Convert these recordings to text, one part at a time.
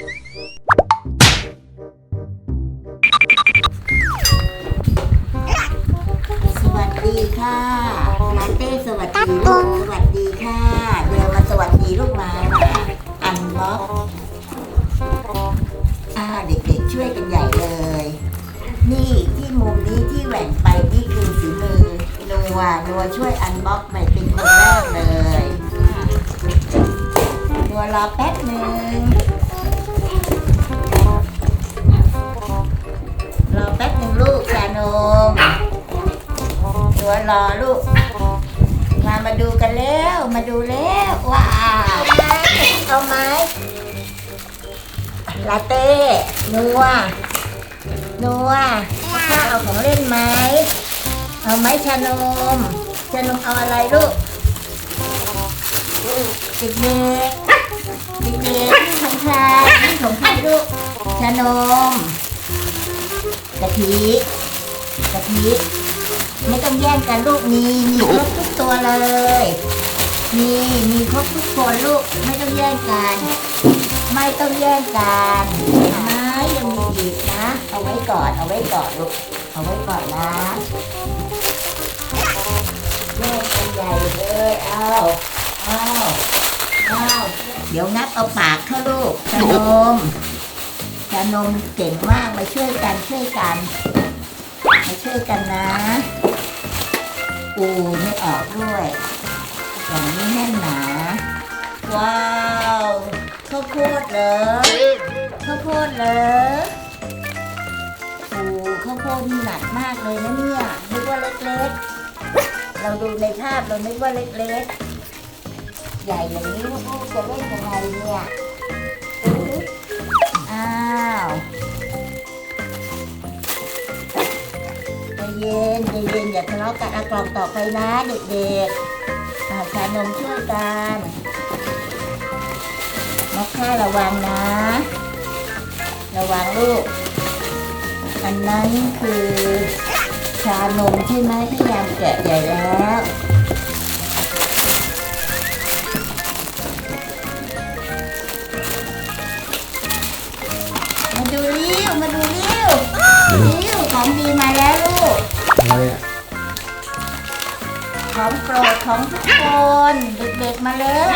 สวัสดีค่ะลาเต้สวัสดีลูกสวัสดีค่ะ เดี๋ยวมาสวัสดีลูกมาอันบล็อกอ่าเด็กๆช่วยกันใหญ่เลย นี่ที่มุมนี้ที่แหว่งไปนี่คือฝีมือนัวนัวช่วยอันบล็อกใหม่เป็นคนแรกเลยนัวรอแป๊บหนึ่ง นมตัวรอลูก มามาดูกันแล้ว มาดูแล้วว้าวเอาไหมลาเต้นัวนัวข้าเอาของเล่นไหมเอาไหมชานมชานมเอาอะไรลูกเด็กเด็กเด็กเด็กๆของใครของใครลูกชานมกะทิ กะทิไม่ต้องแย่งกันลูกมีมีครบทุกตัวเลยมีมีครบทุกคนลูกไม่ต้องแย่งกัน ไม่ต้องแย่งกันไม่ยังมีอีกนะ เอาไว้ก่อนเอาไว้ก่อนลูกเอาไว้ก่อนนะแย่งกันใหญ่เลยเอาเอาเอาเดี๋ยวงับเอาปากเข้าลูกชานมชานมเก่งมากมาช่วยกันช่วยกัน มาช่วยกันนะปูไม่ออกด้วยอย่างนี้แน่นหนา ว้าวข้าวโพดเหรอข้าวโพดเหรอปูข้าวโพดนี่หนักมากเลยนะเนี่ยนึกว่าเล็กๆ เราดูในภาพเรานึกว่าเล็กๆ ใหญ่อย่างนี้ลูกๆจะเล่นยังไงเนี่ย อย่าทะเลาะกันอากล่องต่อไปนะเด็กๆอชานมช่วยกันนักข่าระวังนะ ระวังลูก อันนั้นคือชานมใช่ไหมที่ยามแกะใหญ่แล้วมาดูเริ้วมาดูเริ้วเริ้วของดีมาแล้วลูกอะไรอะ ของโปรดของทุกคนเด็กๆมาแล้ว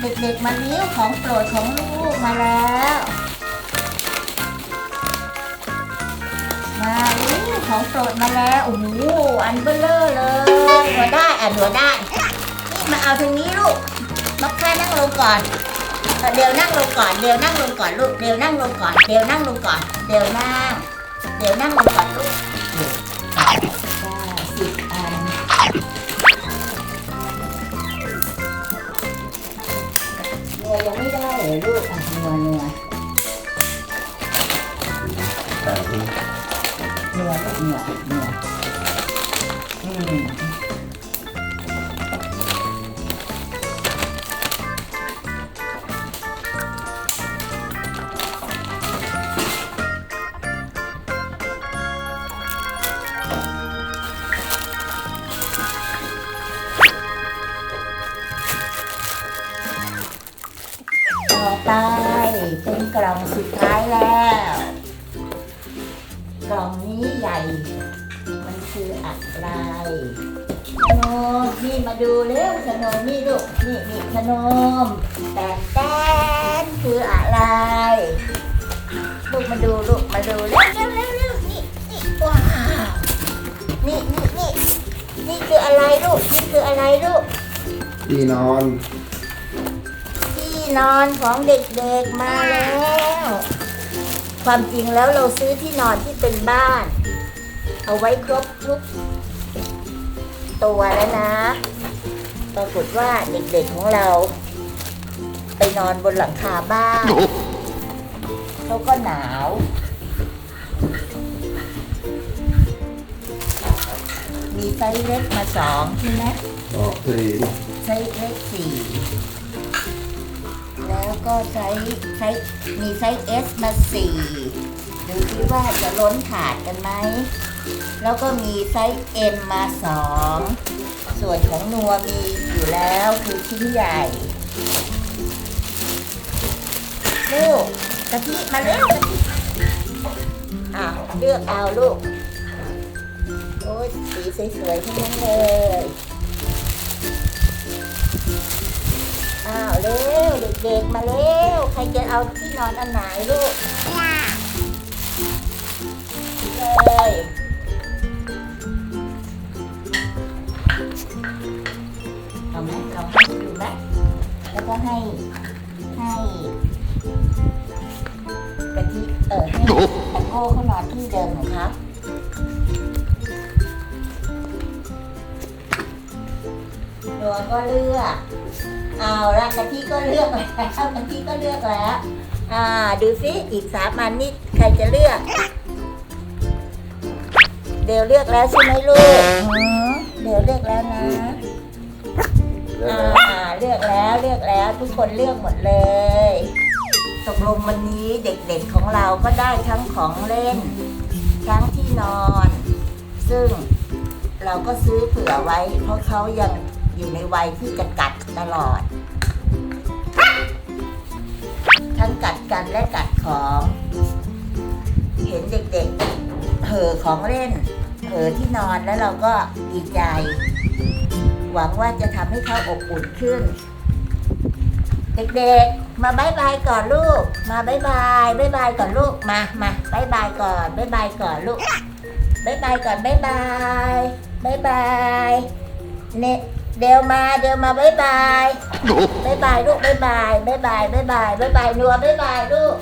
เด็กๆมาเลี้ยวของโปรดของลูกมาแล้วมาเลี้ยวของโปรดมาแล้วโอ้โหอันเบลเลอร์เลยหัวได้อะหัวได้มาเอาทางนี้ลูกนกแค่นั่งลงก่อนเดี๋ยวนั่งลงก่อนเดี๋ยวนั่งลงก่อนลูกเดี๋ยวนั่งลงก่อนเดี๋ยวนั่งลงก่อนเดี๋ยวนั่งเดี๋ยวนั่งลงก่อนลูก นัวลูกนัวนัวอืมต่อไปเป็นกล่องสุดท้ายแล้ว กล่องนี้ใหญ่ มันคืออะไรขนมนี่มาดูเร็วขนมนี่ลูกนี่นี่ขนมแต่แตนคืออะไรลูกมาดูลูกมาดูเร็วเร็วเร็วเร็วนี่นี่ว้าวนี่นี่นี่นี่คืออะไรลูกนี่คืออะไรลูกที่นอน ที่นอนของเด็กๆมาแล้ว ความจริงแล้วเราซื้อที่นอนที่เป็นบ้าน เอาไว้ครบทุกตัวแล้วนะ ปรากฏว่าเด็กๆของเรา ไปนอนบนหลังคาบ้านเขาก็หนาวมีไซส์เล็กมาสองใช่ไหมออกสี่ไซส์เล็กสี่ แล้วก็ไซส์ไซส์มีไซส์ S มาสี่ดูที่ว่าจะล้นถาดกันไหม แล้วก็มีไซส์ M มาสองส่วนของนัวมีอยู่แล้วคือชิ้นใหญ่ลูกกะทิมาเร็วกะทิอะเลือกเอาลูก โอ้ยสีสวยๆทั้งนั้นเลย อ้าวเร็วเด็กๆมาเร็วใครจะเอาที่นอนอันไหนลูกเลยเอาไหมลองให้ดูไหมแล้วก็ให้ให้กะทิเออให้ตะโก้เขานอนที่เดิมของเขา ตัวก็เลือก เอาละกะทิก็เลือกแล้วกะทิก็เลือกแล้ว อ่า ดูซิอีกสามอันนี่ใครจะเลือก เดี๋ยวเลือกแล้วใช่ไหมลูกหือเดี๋ยวเลือกแล้วนะเริ่มอ่าแล้วเลือกแล้วเลือกแล้วทุกคนเลือกหมดเลยตกลงวันนี้เด็กๆของเราก็ได้ทั้งของเล่น ทั้งที่นอน ซึ่งเราก็ซื้อเผื่อไว้เพราะเขายัง อยู่ในวัยที่จะกัดตลอด ทั้งกัดกันและกัดของ เห็นเด็กๆเห่อของเล่นเห่อที่นอนแล้วเราก็ดีใจ หวังว่าจะทำให้เขาอบอุ่นขึ้น เด็กๆ มาบายบายก่อนลูก มาบายบายบายบายก่อนลูกมามาบายบายก่อนบายบายก่อนลูกบายบายก่อนบายบายบายบายเน เดี๋ยวมาเดี๋ยวมาบายบายบายบายลูกบายบายบายบายบายบายบายนัวบายบายลูก